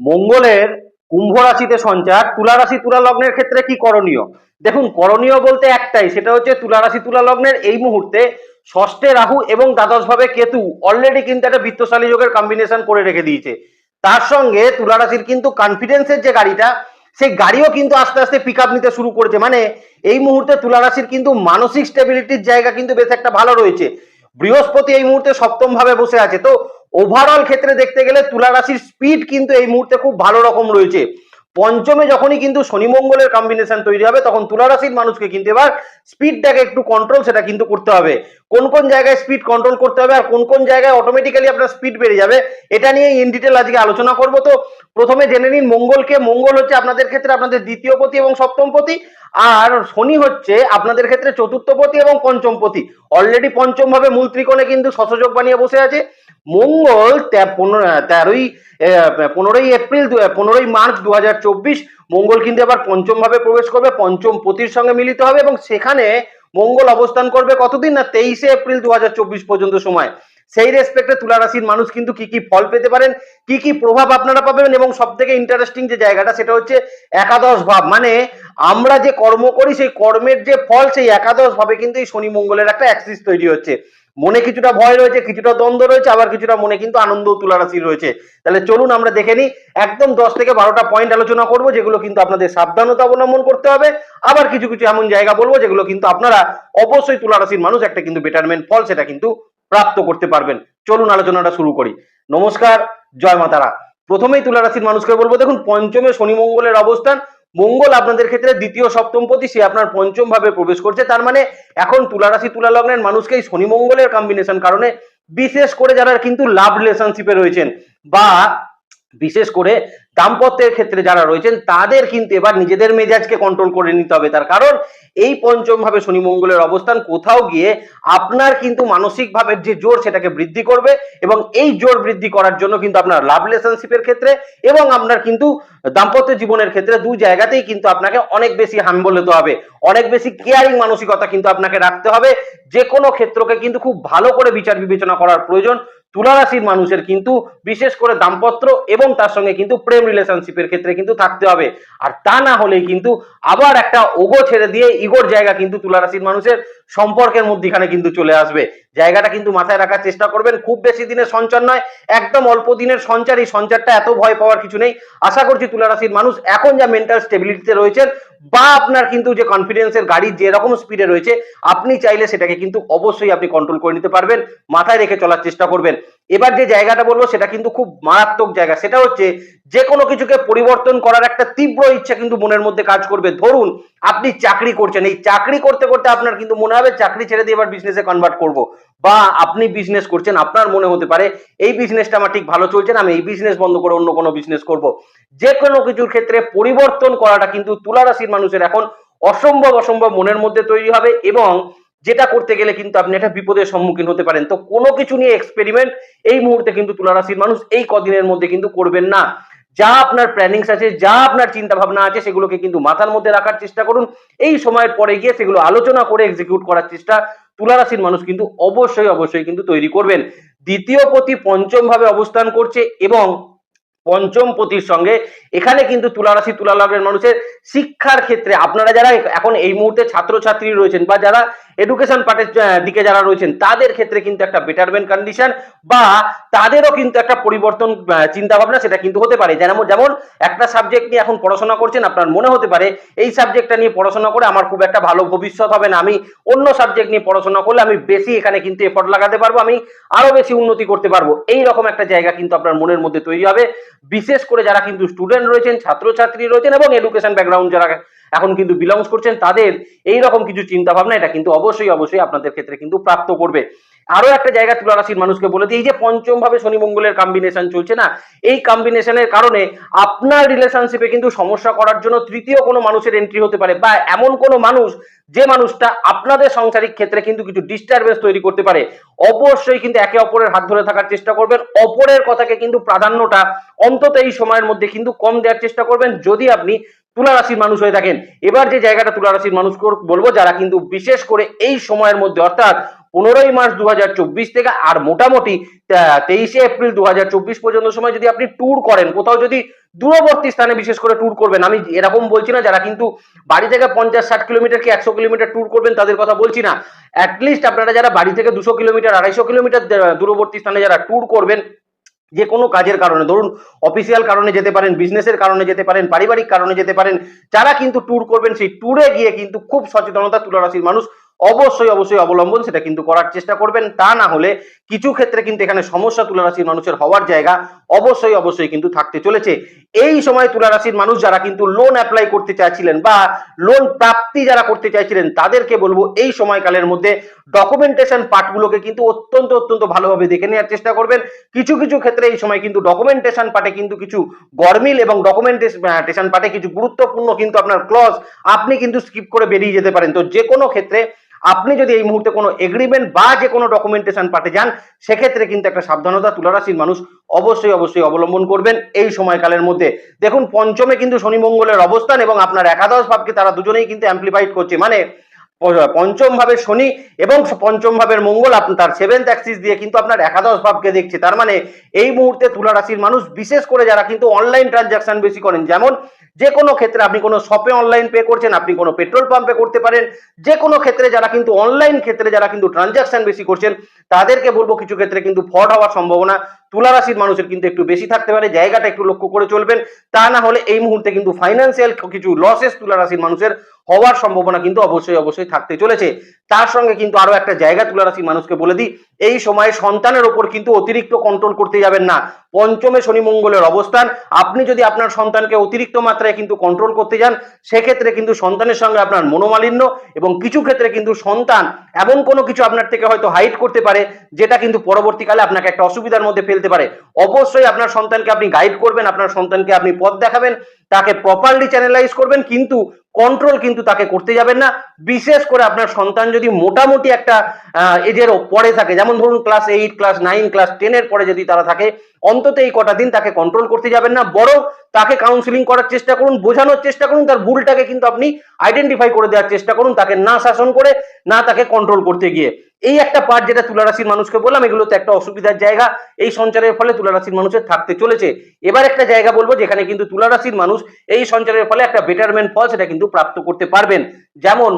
মঙ্গলের কুম্ভ রাশিতে সঞ্চার, তুলা রাশি তুলা লগ্নের ক্ষেত্রে কি করণীয়? দেখুন, করণীয় বলতে একটাই, সেটা হচ্ছে তুলা রাশি তুলা লগ্নের এই মুহূর্তে ষষ্ঠে রাহু এবং দ্বাদশ ভাবে কেতু অলরেডি কিন্তু একটা বৃত্তশালী যোগের কম্বিনেশন করে রেখে দিয়েছে। তার সঙ্গে তুলা রাশির কিন্তু কনফিডেন্সের যে গাড়িটা, সেই গাড়িও কিন্তু আস্তে আস্তে পিক আপ নিতে শুরু করেছে। মানে এই মুহূর্তে তুলা রাশির কিন্তু মানসিক স্টেবিলিটির জায়গা কিন্তু বেশ একটা ভালো রয়েছে। বৃহস্পতি এই মুহূর্তে সপ্তম ভাবে বসে আছে। তো ওভারঅল ক্ষেত্রে দেখতে গেলে তুলা রাশির স্পিড কিন্তু এই মুহূর্তে খুব ভালো রকম রয়েছে। পঞ্চমে যখনই কিন্তু শনি মঙ্গলের কম্বিনেশন তৈরি হবে, তখন তুলা রাশির মানুষকে কিন্তু এবার স্পিডটাকে একটু কন্ট্রোল সেটা কিন্তু করতে হবে। কোন কোন জায়গায় স্পিড কন্ট্রোল করতে হবে আর কোন কোন জায়গায় অটোমেটিক্যালি আপনার স্পিড বেড়ে যাবে, এটা নিয়ে ইন ডিটেল আজকে আলোচনা করব। তো প্রথমে জেনে নিন মঙ্গলকে। মঙ্গল হচ্ছে আপনাদের ক্ষেত্রে আপনাদের দ্বিতীয় পতি এবং সপ্তম পতি, আর শনি হচ্ছে আপনাদের ক্ষেত্রে চতুর্থ পতি এবং পঞ্চম পতি। অলরেডি পঞ্চম ভাবে মূল ত্রিকোণে কিন্তু শতযোগ বানিয়ে বসে আছে। মঙ্গল তেরোই পনেরোই এপ্রিল পনেরোই মার্চ দু হাজার চব্বিশ। মঙ্গল কিন্তু আবার পঞ্চম ভাবে প্রবেশ করবে, পঞ্চম পতির সঙ্গে মিলিত হবে এবং সেখানে মঙ্গল অবস্থান করবে কতদিন না তেইশে এপ্রিল দু হাজার চব্বিশ পর্যন্ত সময়? সেই রেসপেক্টে তুলা রাশির মানুষ কিন্তু কি কি ফল পেতে পারেন, কি কি প্রভাব আপনারা পাবেন এবং সব থেকে ইন্টারেস্টিং যে জায়গাটা সেটা হচ্ছে একাদশ ভাব। মানে আমরা যে কর্ম করি, সেই কর্মের যে ফল সেই একাদশ ভাবে কিন্তু এই শনি মঙ্গলের একটা অ্যাক্সিস তৈরি হচ্ছে। মনে কিছুটা ভয় রয়েছে, কিছুটা দ্বন্দ্ব রয়েছে, আবার কিছুটা মনে কিন্তু আনন্দ তুলা রাশি রয়েছে। তাহলে চলুন আমরা দেখে নিই, একদম দশ থেকে বারোটা পয়েন্ট আলোচনা করব, যেগুলো কিন্তু আপনাদের সাবধানতা অবলম্বন করতে হবে। আবার কিছু কিছু এমন জায়গা বলব, যেগুলো কিন্তু আপনারা অবশ্যই তুলা রাশির মানুষ, একটা কিন্তু বেটারমেন্ট ফল সেটা কিন্তু প্রাপ্ত করতে পারবেন। চলুন আলোচনাটা শুরু করি। নমস্কার, জয় মাতারা। প্রথমেই তুলা রাশির মানুষকে বলব, দেখুন, পঞ্চমে শনি মঙ্গলের অবস্থান মঙ্গল আপনাদের ক্ষেত্রে দ্বিতীয় সপ্তমপতি সে আপনার পঞ্চম ভাবে প্রবেশ করছে। তার মানে এখন তুলারাশি তুলা লগ্নের মানুষকে এই শনি মঙ্গলের কম্বিনেশন কারণে বিশেষ করে যারা কিন্তু লাভ রিলেশনশিপে রয়েছেন বা বিশেষ করে দাম্পত্যের ক্ষেত্রে যারা রয়েছেন, তাদের কিন্তু এবার নিজেদের মেজাজকে কন্ট্রোল করে নিতে হবে। তার কারণ, এই পঞ্চম ভাবে শনি মঙ্গলের অবস্থান, কোথাও গিয়ে আপনার কিন্তু মানসিক ভাবের যে জোর, সেটাকে বৃদ্ধি করবে এবং এই জোর বৃদ্ধি করার জন্য কিন্তু আপনার লাভ রিলেশনশিপের ক্ষেত্রে এবং আপনার কিন্তু দাম্পত্য জীবনের ক্ষেত্রে দুই জায়গাতেই কিন্তু আপনাকে অনেক বেশি হাম্বল হতে হবে। অনেক বেশি কেয়ারিং মানসিকতা কিন্তু আপনাকে রাখতে হবে। যে কোনো ক্ষেত্রকে কিন্তু খুব ভালো করে বিচার বিবেচনা করার প্রয়োজন। তুলা রাশির মানুষের কিন্তু বিশেষ করে দাম্পত্য এবং তার সঙ্গে কিন্তু প্রেম রিলেশনশিপের ক্ষেত্রে কিন্তু থাকতে হবে। আর তা না হলে কিন্তু আবার একটা ওগো ছেড়ে দিয়ে ইগোর জায়গা কিন্তু তুলা রাশির মানুষের সম্পর্কের মধ্যেখানে কিন্তু চলে আসবে। জায়গাটা কিন্তু মাথায় রাখার চেষ্টা করবেন। খুব বেশি দিনের সঞ্চার নয়, একদম অল্প দিনের সঞ্চার। এই সঞ্চারটা এত ভয় পাওয়ার কিছু নেই। আশা করছি তুলারাশির মানুষ এখন যা মেন্টাল স্টেবিলিটিতে রয়েছেন বা আপনার কিন্তু যে কনফিডেন্সের গাড়ি যেরকম স্পিডে রয়েছে, আপনি চাইলে সেটাকে কিন্তু অবশ্যই আপনি কন্ট্রোল করে নিতে পারবেন। মাথায় রেখে চলার চেষ্টা করবেন। এবার যে জায়গাটা বলব সেটা কিন্তু খুব মারাত্মক জায়গা। সেটা হচ্ছে যে কোনো কিছুকে পরিবর্তন করার একটা তীব্র ইচ্ছা কিন্তু মনের মধ্যে কাজ করবে। ধরুন, আপনি চাকরি করছেন। এই চাকরি করতে করতে আপনার কিন্তু মনে হবে চাকরি ছেড়ে দিয়ে এবার বিজনেসে কনভার্ট করব। বা আপনি বিজনেস করছেন, আপনার মনে হতে পারে এই বিজনেসটা আমার ঠিক ভালো চলছে না, আমি এই বিজনেস বন্ধ করে অন্য কোনো বিজনেস করব। যে কোনো কিছুর ক্ষেত্রে পরিবর্তন করাটা কিন্তু তুলা রাশির মানুষের এখন অসম্ভব অসম্ভব মনের মধ্যে তৈরি হবে এবং যেটা করতে গেলে কিন্তু আপনি একটা বিপদের সম্মুখীন হতে পারেন। তো কোনো কিছু নিয়ে এক্সপেরিমেন্ট এই মুহূর্তে কিন্তু তুলা রাশির মানুষ এই কদিনের মধ্যে কিন্তু করবেন না। যা আপনার প্ল্যানিংস আছে, যা আপনার চিন্তা ভাবনা আছে, সেগুলোকে কিন্তু মাথার মধ্যে রাখার চেষ্টা করুন। এই সময়ের পরে গিয়ে সেগুলো আলোচনা করে এক্সিকিউট করার চেষ্টা তুলা রাশির মানুষ কিন্তু অবশ্যই অবশ্যই কিন্তু তৈরি করবেন। দ্বিতীয় পতি পঞ্চম ভাবে অবস্থান করছে এবং পঞ্চম পতির সঙ্গে এখানে কিন্তু তুলারাশি তুলা লগ্নের মানুষের শিক্ষার ক্ষেত্রে আপনারা যারা এখন এই মুহূর্তে ছাত্রছাত্রী রয়েছেন বা যারা এডুকেশন পার্টের দিকে যারা রয়েছেন, তাদের ক্ষেত্রে কিন্তু একটা বেটারমেন্ট কন্ডিশন বা তাদেরও কিন্তু একটা পরিবর্তন চিন্তা ভাবনা সেটা কিন্তু হতে পারে। যেমন যেমন একটা সাবজেক্ট নিয়ে এখন পড়াশোনা করছেন, আপনার মনে হতে পারে, এই সাবজেক্টটা নিয়ে পড়াশোনা করে আমার খুব একটা ভালো ভবিষ্যৎ হবে না। আমি অন্য সাবজেক্ট নিয়ে পড়াশোনা করলে আমি বেশি এখানে কিন্তু এফর্ট লাগাতে পারব, আমি আরও বেশি উন্নতি করতে পারব। এই রকম একটা জায়গা কিন্তু আপনার মনের মধ্যে তৈরি হবে। বিশেষ করে যারা কিন্তু স্টুডেন্ট রয়েছেন, ছাত্রছাত্রী রয়েছেন এবং এডুকেশন ব্যাকগ্রাউন্ড যারা এখন কিন্তু বিলংস করছেন তাদের। এই রকম কিছু চিন্তা ভাবনা এটা কিন্তু অবশ্যই অবশ্যই আপনাদের ক্ষেত্রে কিন্তু প্রাপ্ত করবে। আরও একটা জায়গা তুলা রাশির মানুষকে বলে এই যে পঞ্চম ভাবে শনি মঙ্গলের কম্বিনেশন চলছে না, এই কম্বিনেশনের কারণে আপনার রিলেশনশিপে কিন্তু সমস্যা করার জন্য তৃতীয় কোনো মানুষের এন্ট্রি হতে পারে বা এমন কোনো মানুষ যে মানুষটা আপনাদের সাংসারিক ক্ষেত্রে কিন্তু কিছু ডিস্টারবেন্স তৈরি করতে পারে। অবশ্যই কিন্তু একে অপরের হাত ধরে থাকার চেষ্টা করবেন, অপরের কথাকে কিন্তু প্রাধান্যটা অন্তত এই সময়ের মধ্যে কিন্তু কম দেওয়ার চেষ্টা করবেন। যদি আপনি তুলা রাশির মানুষ হয়ে থাকেন। এবার যে জায়গাটা তুলা রাশির মানুষ বলব, যারা কিন্তু বিশেষ করে এই সময়ের মধ্যে, অর্থাৎ পনেরোই মার্চ দুহাজার চব্বিশ থেকে আর মোটামুটি তেইশে এপ্রিল দুহাজার চব্বিশ পর্যন্ত সময় যদি আপনি ট্যুর করেন, কোথাও যদি দূরবর্তী স্থানে বিশেষ করে ট্যুর করবেন, আমি এরকম বলছি না, যারা কিন্তু বাড়ি থেকে পঞ্চাশ, ষাট কিলোমিটার কি একশো কিলোমিটার ট্যুর করবেন, তাদের কথা বলছি না। অ্যাটলিস্ট আপনারা যারা বাড়ি থেকে দুশো কিলোমিটার, আড়াইশো কিলোমিটার দূরবর্তী স্থানে যারা ট্যুর করবেন যে কোনো কাজের কারণে, ধরুন অফিসিয়াল কারণে যেতে পারেন বিজনেসের কারণে যেতে পারেন, পারিবারিক কারণে যেতে পারেন, যারা কিন্তু ট্যুর করবেন, সেই ট্যুরে গিয়ে কিন্তু খুব সচেতনতা তুলা রাশির মানুষ অবশ্যই অবশ্যই অবলম্বন সেটা কিন্তু করার চেষ্টা করবেন। তা না হলে কিছু ক্ষেত্রে কিন্তু এখানে সমস্যা তুলারাশির মানুষের হওয়ার জায়গা অবশ্যই অবশ্যই কিন্তু থাকতে চলেছে। এই সময় তুলারাশির মানুষ যারা কিন্তু লোন অ্যাপ্লাই করতে চাইছিলেন বা লোন প্রাপ্তি যারা করতে চাইছিলেন, তাদেরকে বলব এই সময়কালের মধ্যে ডকুমেন্টেশন পার্টগুলোকে কিন্তু অত্যন্ত অত্যন্ত ভালোভাবে দেখে নেওয়ার চেষ্টা করবেন। কিছু কিছু ক্ষেত্রে এই সময় কিন্তু ডকুমেন্টেশন পার্টে কিন্তু কিছু গরমিল এবং ডকুমেন্টেশন পার্টে কিছু গুরুত্বপূর্ণ কিন্তু আপনার ক্লজ আপনি কিন্তু স্কিপ করে বেরিয়ে যেতে পারেন। তো যে কোনো ক্ষেত্রে আপনি যদি এই মুহূর্তে কোনো এগ্রিমেন্ট বা যে কোনো ডকুমেন্টেশন পাঠে যান, সেক্ষেত্রে কিন্তু একটা সাবধানতা তুলারাশির মানুষ অবশ্যই অবশ্যই অবলম্বন করবেন এই সময়কালের মধ্যে। দেখুন, পঞ্চমে কিন্তু শনি মঙ্গলের অবস্থান এবং আপনার একাদশ ভাবকে তারা দুজনেই কিন্তু অ্যাম্পলিফাইড করছে। মানে পঞ্চম ভাবের শনি এবং পঞ্চম ভাবের মঙ্গল আপনার তার সেভেন্থ অ্যাক্সিস দিয়ে কিন্তু আপনার একাদশ ভাবকে দেখছে। তার মানে এই মুহূর্তে তুলা রাশির মানুষ, বিশেষ করে যারা কিন্তু অনলাইন ট্রানজাকশন বেশি করেন, যেমন যে কোনো ক্ষেত্রে আপনি কোনো শপে অনলাইন পে করছেন, আপনি কোনো পেট্রোল পাম্পে করতে পারেন, যে কোনো ক্ষেত্রে যারা কিন্তু অনলাইন ক্ষেত্রে যারা কিন্তু ট্রানজাকশন বেশি করছেন, তাদেরকে বলব কিছু ক্ষেত্রে কিন্তু ফ্রড হওয়ার সম্ভাবনা। তুলারাশির মানুষের কিন্তু একটু বেশি থাকতে পারে, জায়গাটা একটু লক্ষ্য করে চলবেন। তা না হলে এই মুহূর্তে কিন্তু ফাইন্যান্সিয়াল কিছু লসেস তুলারাশির মানুষের হওয়ার সম্ভাবনা কিন্তু অবশ্যই অবশ্যই থাকতে চলেছে। তার সঙ্গে কিন্তু আরও একটা জায়গা তুলে রাশির মানুষকে বলে দিই, এই সময়ে সন্তানের ওপর কিন্তু অতিরিক্ত কন্ট্রোল করতে যাবেন না। পঞ্চমে শনি মঙ্গলের অবস্থান, আপনি যদি আপনার সন্তানকে অতিরিক্ত মাত্রায় কিন্তু কন্ট্রোল করতে যান, সেক্ষেত্রে কিন্তু সন্তানের সঙ্গে আপনার মনোমালিন্য এবং কিছু ক্ষেত্রে কিন্তু সন্তান এমন কোনো কিছু আপনার থেকে হয়তো হাইড করতে পারে, যেটা কিন্তু পরবর্তীকালে আপনাকে একটা অসুবিধার মধ্যে ফেলতে পারে। অবশ্যই আপনার সন্তানকে আপনি গাইড করবেন, আপনার সন্তানকে আপনি পথ দেখাবেন, তাকে প্রপারলি চ্যানেলাইজ করবেন, কিন্তু কন্ট্রোল কিন্তু তাকে করতে যাবেন না। বিশেষ করে আপনার সন্তান যদি মোটামুটি একটা এজের পরে থাকে, যেমন ধরুন class eight class nine class টেনের পরে যদি তারা থাকে অন্তত এই কটা দিন তাকে কন্ট্রোল করতে যাবেন না, বরং তাকে কাউন্সিলিং করার চেষ্টা করুন, বোঝানোর চেষ্টা করুন, তার ভুলটাকে কিন্তু আপনি আইডেন্টিফাই করে দেওয়ার চেষ্টা করুন, তাকে না শাসন করে, না তাকে কন্ট্রোল করতে গিয়ে। এই একটা পার্ট যেটা তুলারাশির মানুষকে বললাম এগুলোতে একটা অসুবিধার জায়গা, এই সঞ্চারের ফলে তুলারাশির মানুষের থাকতে চলেছে। এবার একটা জায়গা বলব, যেখানে কিন্তু তুলারাশির মানুষ এই সঞ্চারের ফলে একটা বেটারমেন্ট ফল সেটা কিন্তু প্রাপ্ত করতে পারবেন। যেমন,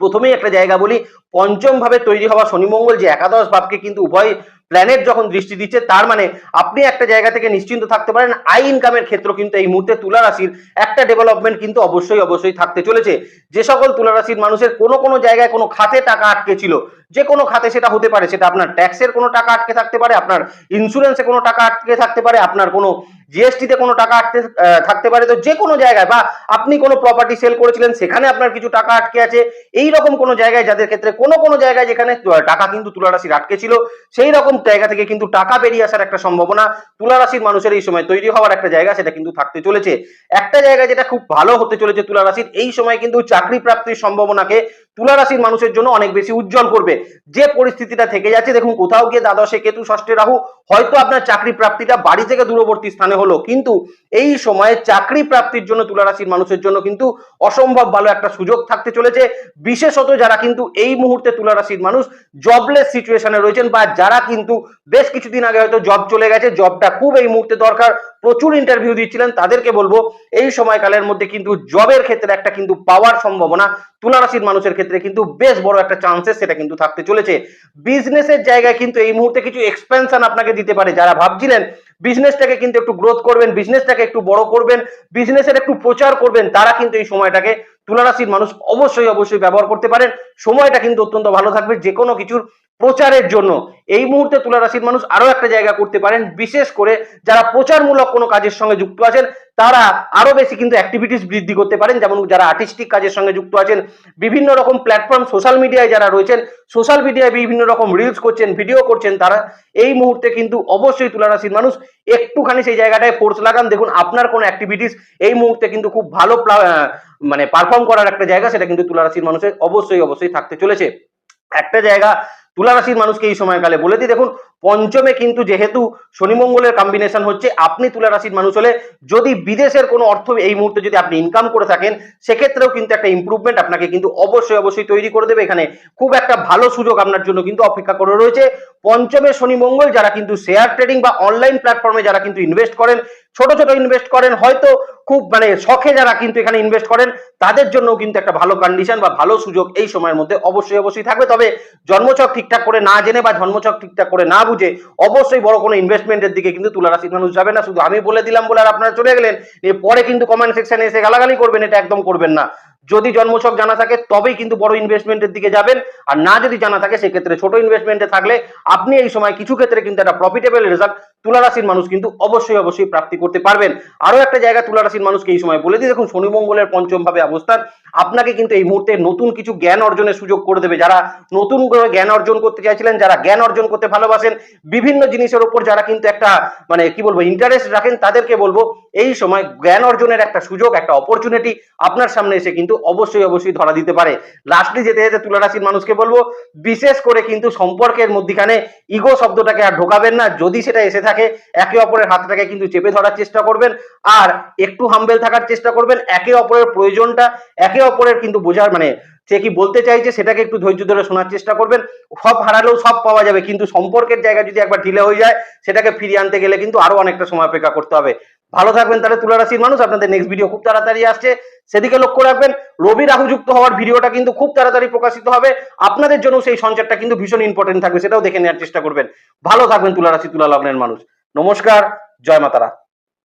প্রথমেই একটা জায়গা বলি, পঞ্চম ভাবে তৈরি হওয়া শনিমঙ্গল যে একাদশ ভাবকে কিন্তু উভয় প্ল্যানেট যখন দৃষ্টি দিচ্ছে, তার মানে আপনি একটা জায়গা থেকে নিশ্চিন্ত থাকতে পারেন, আই ইনকামের ক্ষেত্র কিন্তু এই মুহূর্তে তুলা রাশির একটা ডেভেলপমেন্ট কিন্তু অবশ্যই অবশ্যই থাকতে চলেছে। যে সকল তুলা রাশির মানুষের কোনো কোনো জায়গায় কোনো খাতে টাকা আটকে ছিল, যে কোনো খাতে সেটা হতে পারে, সেটা আপনার ট্যাক্সের কোনো টাকা আটকে থাকতে পারে, আপনার ইন্স্যুরেন্সে কোনো টাকা আটকে থাকতে পারে, আপনার কোনো জিএসটিতে কোনো টাকা আটকে থাকতে পারে তো যে কোনো জায়গায় বা আপনি কোনো প্রপার্টি সেল করেছিলেন, সেখানে আপনার কিছু টাকা আটকে আছে, এই রকম কোনো জায়গায় যাদের ক্ষেত্রে কোনো কোনো জায়গায় যেখানে টাকা কিন্তু তুলা রাশির আটকে ছিল, সেই রকম জায়গা থেকে কিন্তু টাকা বেরিয়ে আসার একটা সম্ভাবনা তুলা রাশির মানুষের এই সময় তৈরি হওয়ার একটা জায়গা সেটা কিন্তু থাকতে চলেছে। একটা জায়গায় যেটা খুব ভালো হতে চলেছে তুলা রাশির এই সময় কিন্তু চাকরি প্রাপ্তির সম্ভাবনাকে তুলা রাশির মানুষের জন্য অনেক বেশি উজ্জ্বল করবে। যে পরিস্থিতিটা থেকে যাচ্ছে, দেখুন কোথাও গিয়ে দ্বাদশে কেতু, ষষ্ঠে রাহু, হয়তো আপনার চাকরি প্রাপ্তিটা বাড়ি থেকে দূরবর্তী স্থানে হলো। কিন্তু এই সময়ে চাকরি প্রাপ্তির জন্য তুলা রাশির মানুষের জন্য কিন্তু অসম্ভব ভালো একটা সুযোগ থাকতে চলেছে। বিশেষত যারা কিন্তু এই মুহূর্তে তুলা রাশির মানুষ জবলেস সিচুয়েশনে রয়েছেন বা যারা কিন্তু বেশ কিছুদিন আগে হয়তো জব চলে গেছে জবটা খুব এই মুহূর্তে দরকার। প্রচুর ইন্টারভিউ দিচ্ছিলেন। তাদেরকে বলব, এই সময়কালের মধ্যে কিন্তু জবের ক্ষেত্রে একটা কিন্তু পাওয়ার সম্ভাবনা তুলা রাশির মানুষের ক্ষেত্রে কিন্তু বেশ বড় একটা চান্সেস সেটা কিন্তু থাকতে চলেছে। বিজনেসের জায়গায় কিন্তু এই মুহূর্তে কিছু এক্সপেনশন আপনাকে দিতে পারে। যারা ভাবছিলেন বিজনেসটাকে কিন্তু একটু গ্রোথ করবেন বিজনেসটাকে একটু বড় করবেন বিজনেসের একটু প্রচার করবেন, তারা কিন্তু এই সময়টাকে তুলা রাশির মানুষ অবশ্যই অবশ্যই ব্যবহার করতে পারেন। সময়টা কিন্তু অত্যন্ত ভালো থাকবে যে কোনো কিছুর প্রচারের জন্য। এই মুহূর্তে তুলা রাশির মানুষ আরও একটা জায়গা করতে পারেন, বিশেষ করে যারা প্রচারমূলক কোনো কাজের সঙ্গে যুক্ত আছেন, তারা আরও বেশি কিন্তু অ্যাক্টিভিটিস বৃদ্ধি করতে পারেন। যেমন যারা আর্টিস্টিক কাজের সঙ্গে যুক্ত আছেন, বিভিন্ন রকম প্ল্যাটফর্ম সোশ্যাল মিডিয়ায় যারা রয়েছেন সোশ্যাল মিডিয়ায় বিভিন্ন রকম রিলস করছেন ভিডিও করছেন, তারা এই মুহূর্তে কিন্তু অবশ্যই তুলা রাশির মানুষ একটুখানি সেই জায়গাটায় ফোর্স লাগান। দেখুন, আপনার কোনো অ্যাক্টিভিটিস এই মুহূর্তে কিন্তু খুব ভালো মানে পারফর্ম করার একটা জায়গা, সেটা কিন্তু তুলা রাশির মানুষের অবশ্যই অবশ্যই থাকতে চলেছে। একটা জায়গা তুলা রাশির মানুষকে এই সময়কালে বলে দিই। দেখুন, পঞ্চমে কিন্তু যেহেতু শনি মঙ্গলের কম্বিনেশন হচ্ছে, আপনি তুলা রাশির মানুষ হলে যদি বিদেশের কোনো অর্থ এই মুহূর্তে যদি আপনি ইনকাম করে থাকেন, সেক্ষেত্রেও কিন্তু একটা ইমপ্রুভমেন্ট আপনাকে কিন্তু অবশ্যই অবশ্যই তৈরি করে দেবে। এখানে খুব একটা ভালো সুযোগ আপনার জন্য কিন্তু অপেক্ষা করে রয়েছে। পঞ্চমে শনি মঙ্গল যারা কিন্তু শেয়ার ট্রেডিং বা অনলাইন প্ল্যাটফর্মে যারা কিন্তু ইনভেস্ট করেন ছোট ছোট ইনভেস্ট করেন, হয়তো খুব মানে শখে যারা কিন্তু এখানে ইনভেস্ট করেন, তাদের জন্য কিন্তু একটা ভালো কন্ডিশন বা ভালো সুযোগ এই সময়ের মধ্যে অবশ্যই অবশ্যই থাকবে। তবে জন্মছক ঠিকঠাক করে না জেনে বা জন্মছক ঠিকঠাক করে না বুঝে অবশ্যই বড় কোনো ইনভেস্টমেন্টের দিকে কিন্তু তুলা রাশির মানুষ যাবে না। শুধু আমি বলে দিলাম বলে আর আপনারা চলে গেলেন পরে কিন্তু কমেন্ট সেকশনে এসে গালাগালি করবেন, এটা একদম করবেন না। যদি জন্মছক জানা থাকে, তবেই কিন্তু বড় ইনভেস্টমেন্টের দিকে যাবেন। আর না যদি জানা থাকে, সেক্ষেত্রে ছোট ইনভেস্টমেন্টে থাকলে আপনি এই সময় কিছু ক্ষেত্রে কিন্তু একটা প্রফিটেবল রেজাল্ট তুলা রাশির মানুষ কিন্তু অবশ্যই অবশ্যই প্রাপ্তি করতে পারবেন। আরও একটা জায়গা তুলা রাশির মানুষকে এই সময় বলে দিই, দেখুন শনি মঙ্গলের পঞ্চম ভাবে অবস্থান। আপনাকে কিন্তু এই মুহূর্তে নতুন কিছু জ্ঞান অর্জনের সুযোগ করে দেবে। যারা নতুন করে জ্ঞান অর্জন করতে চাইছিলেন, যারা জ্ঞান অর্জন করতে ভালোবাসেন, বিভিন্ন জিনিসের উপর যারা কিন্তু একটা মানে কি বলব ইন্টারেস্ট রাখেন, তাদেরকে বলব, এই সময় জ্ঞান অর্জনের একটা সুযোগ, একটা অপরচুনিটি আপনার সামনে এসে কিন্তু অবশ্যই অবশ্যই ধরা দিতে পারে। লাস্টলি যেতে যেতে তুলা রাশির মানুষকে বলব, বিশেষ করে কিন্তু সম্পর্কের মধ্যখানে ইগো শব্দটাকে আর ঢোকাবেন না। যদি সেটা এসে থাকে একে অপরের হাতটাকে কিন্তু চেপে ধরার চেষ্টা করবেন। আর একটু হাম্বেল থাকার চেষ্টা করবেন, একে অপরের প্রয়োজনটা, একে অপরের কিন্তু বোঝার মানে সে কি বলতে চাইছে সেটাকে একটু ধৈর্য ধরে শোনার চেষ্টা করবেন। সব হারালেও সব পাওয়া যাবে, কিন্তু সম্পর্কের জায়গা যদি একবার ঢিলে হয়ে যায়, সেটাকে ফিরিয়ে আনতে গেলে কিন্তু আরও অনেকটা সময় অপেক্ষা করতে হবে। ভালো থাকবেন, তাহলে তুলা রাশির মানুষ, আপনাদের নেক্সট ভিডিও খুব তাড়াতাড়ি আসছে। সেদিকে লক্ষ্য রাখবেন, রবি রাহু যুক্ত হওয়ার ভিডিওটা কিন্তু খুব তাড়াতাড়ি প্রকাশিত হবে। আপনাদের জন্য সেই সঞ্চারটা কিন্তু ভীষণ ইম্পর্টেন্ট থাকবে, সেটাও দেখে নেওয়ার চেষ্টা করবেন। ভালো থাকবেন তুলা রাশি তুলা লগ্নের মানুষ। নমস্কার, জয় মাতারা।